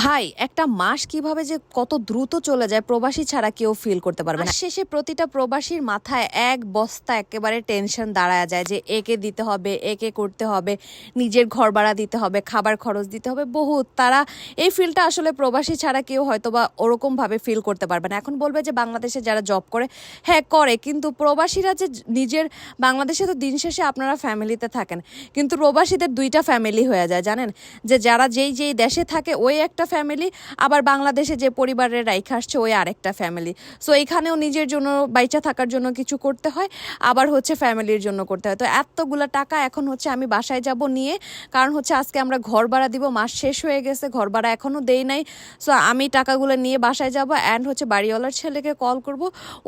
ভাই, একটা মাস কীভাবে যে কত দ্রুত চলে যায় প্রবাসী ছাড়া কেউ ফিল করতে পারবে না। শেষে প্রতিটা প্রবাসীর মাথায় এক বস্তা একেবারে টেনশন দাঁড়ায় যায় যে একে দিতে হবে, একে করতে হবে, নিজের ঘর ভাড়া দিতে হবে, খাবার খরচ দিতে হবে, বহুত। তারা এই ফিলটা আসলে প্রবাসী ছাড়া কেউ হয়তো বা ওরকম ভাবে ফিল করতে পারবে না। এখন বলবে যে বাংলাদেশে যারা জব করে হ্যাঁ করে, কিন্তু প্রবাসীরা যে নিজের, বাংলাদেশে তো দিন শেষে আপনারা ফ্যামিলিতে থাকেন, কিন্তু প্রবাসীদের দুইটা ফ্যামিলি হয়ে যায়, জানেন? যে যারা যেই যেই দেশে থাকে, ওই একটা ফ্যামিলি আবার বাংলাদেশে যে পরিবারের রাইখা আসছে, ওই আরেকটা ফ্যামিলি সো এখানেও নিজের জন্য বাইচা থাকার জন্য কিছু করতে হয়, আবার হচ্ছে ফ্যামিলির জন্য করতে হয়। তো এতগুলো টাকা এখন হচ্ছে আমি বাসায় যাব নিয়ে, কারণ হচ্ছে আজকে আমরা ঘর ভাড়া দিব, মাস শেষ হয়ে গেছে, ঘর ভাড়া এখনও দেই নাই। সো আমি টাকাগুলো নিয়ে বাসায় যাব অ্যান্ড হচ্ছে বাড়িওয়ালার ছেলেকে কল করব,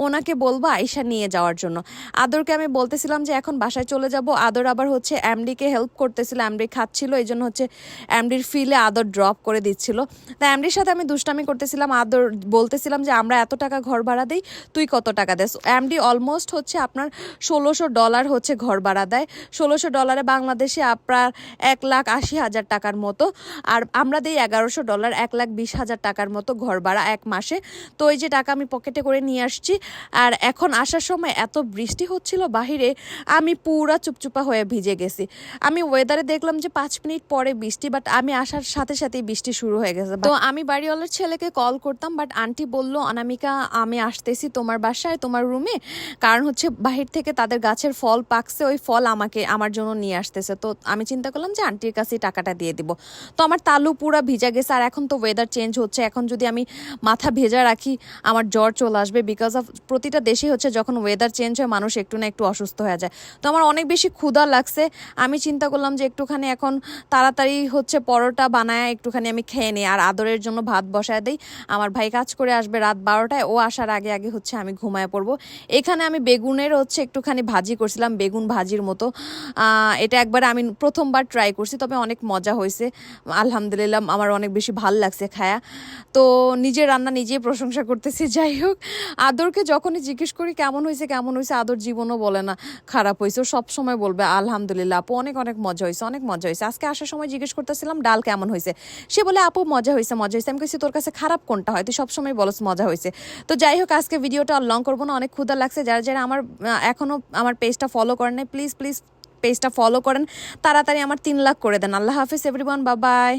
ওনাকে বলব আয়সা নিয়ে যাওয়ার জন্য। আদরকে আমি বলতেছিলাম যে এখন বাসায় চলে যাব, আদর আবার হচ্ছে এমডিকে হেল্প করতেছিল, এমডি খাচ্ছিল এই জন্য হচ্ছে এমডির ফিলে আদর ড্রপ করে দিচ্ছিল। তা এমডির সাথে আমি দুষ্টামি করতেছিলাম, আদর বলতেছিলাম যে আমরা এত টাকা ঘর ভাড়া দিই, তুই কত টাকা দেস? অ্যামডি অলমোস্ট হচ্ছে আপনার ষোলোশো ডলার হচ্ছে ঘর ভাড়া দেয়। ষোলোশো ডলারে বাংলাদেশে আপনার এক লাখ আশি হাজার টাকার মতো, আর আমরা দিই এগারোশো ডলার এক লাখ বিশ হাজার টাকার মতো ঘর ভাড়া এক মাসে। তো ওই যে টাকা আমি পকেটে করে নিয়ে আসছি, আর এখন আসার সময় এত বৃষ্টি হচ্ছিল বাহিরে, আমি পুরা চুপচুপা হয়ে ভিজে গেছি। আমি ওয়েদারে দেখলাম যে পাঁচ মিনিট পরে বৃষ্টি বাট আমি আসার সাথে সাথেই বৃষ্টি শুরু হয়ে গেছে তো আমি বাড়িওয়ালার ছেলেকে কল করতাম বাট আন্টি বলল অনামিকা আমি আসতেছি তোমার বাসায় তোমার রুমে কারণ হচ্ছে বাহির থেকে তাদের গাছের ফল পাকছে ওই ফল আমাকে আমার জন্য নিয়ে আসতেছে। তো আমি চিন্তা করলাম যে আন্টির কাছে টাকাটা দিয়ে দিব। তো আমার তালু পুরা ভিজা গেছে আর এখন তো ওয়েদার চেঞ্জ হচ্ছে। এখন যদি আমি মাথা ভেজা রাখি আমার জ্বর চলে আসবে। বিকজ অফ প্রতিটা দেশে হচ্ছে যখন ওয়েদার চেঞ্জ হয় মানুষ একটু না একটু অসুস্থ হয়ে যায়। তো আমার অনেক বেশি ক্ষুধা লাগছে। আমি চিন্তা করলাম যে একটুখানি এখন তাড়াতাড়ি হচ্ছে পরোটা বানায় একটুখানি আমি খেয়ে নিই আর আদরের জন্য ভাত বসায় দিই। আমার ভাই কাজ করে আসবে রাত বারোটায়, ও আসার আগে আগে হচ্ছে আমি ঘুমায় পড়ব। এখানে আমি বেগুনের হচ্ছে একটুখানি ভাজি করছিলাম, বেগুন ভাজির মতো। এটা একবার আমি প্রথমবার ট্রাই করছি, তবে অনেক মজা হয়েছে। আলহামদুলিল্লাহ, আমার অনেক বেশি ভালো লাগছে খায়া। তো নিজের রান্না নিজেই প্রশংসা করতেছি, যাই হোক। আদরকে যখনই জিজ্ঞেস করি, কেমন হয়েছে কেমন হয়েছে? আদর জীবনও বলে না, খারাপ হয়েছে। সব সময় বলবে, আলহামদুলিল্লাহ, আপু, অনেক অনেক মজা হয়েছে, অনেক মজা হয়েছে। আজকে আসার সময় জিজ্ঞেস করতেছিলাম, ডাল কেমন হয়েছে? সে বলে, আপু মজা হয়েছে মজা হয়েছে আমি কইছি, তোর কাছে খারাপ কোনটা হয়? তুই সবসময় বলস মজা হয়েছে তো যাই হোক, আজকে ভিডিওটা আর লং করব না। অনেক ক্ষুদা লাগছে। যারা যারা আমার এখনও এখনও আমার পেজটা ফলো করেন নাই প্লিজ প্লিজ পেজটা ফলো করেন। তাড়াতাড়ি আমার তিন লাখ করে দেন। আল্লাহ হাফিজ এভরিওয়ান বাবাই